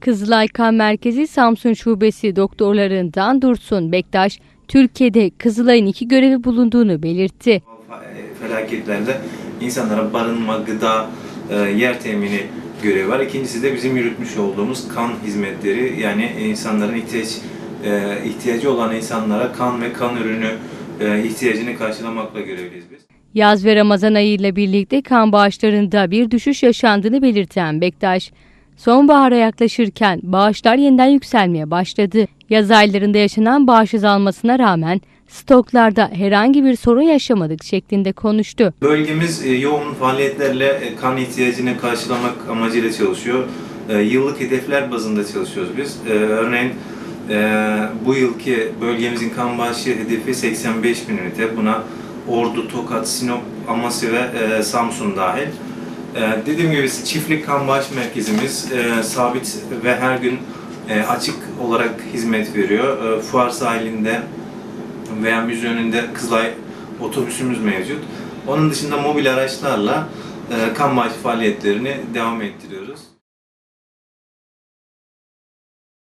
Kızılay Kan Merkezi Samsun Şubesi doktorlarından Dursun Bektaş, Türkiye'de Kızılay'ın iki görevi bulunduğunu belirtti. felaketlerde insanlara barınma, gıda, e, yer temini görevi var. İkincisi de bizim yürütmüş olduğumuz kan hizmetleri yani insanların ihtiyaç e, ihtiyacı olan insanlara kan ve kan ürünü e, ihtiyacını karşılamakla görevliyiz biz. Yaz ve Ramazan ayı ile birlikte kan bağışlarında bir düşüş yaşandığını belirten Bektaş, sonbahara yaklaşırken bağışlar yeniden yükselmeye başladı. Yaz aylarında yaşanan bağış azalmasına rağmen stoklarda herhangi bir sorun yaşamadık şeklinde konuştu. Bölgemiz e, yoğun faaliyetlerle e, kan ihtiyacını karşılamak amacıyla çalışıyor. E, Yıllık hedefler bazında çalışıyoruz biz. Örneğin bu yılki bölgemizin kan bağışı hedefi 85 bin ünite. Buna Ordu, Tokat, Sinop, Amasya ve Samsun dahil. E, Dediğim gibi çiftlik kan bağış merkezimiz e, sabit ve her gün e, açık olarak hizmet veriyor. E, Fuar sahilinde veya müze önünde Kızılay otobüsümüz mevcut. Onun dışında mobil araçlarla e, kan bağışı faaliyetlerini devam ettiriyoruz.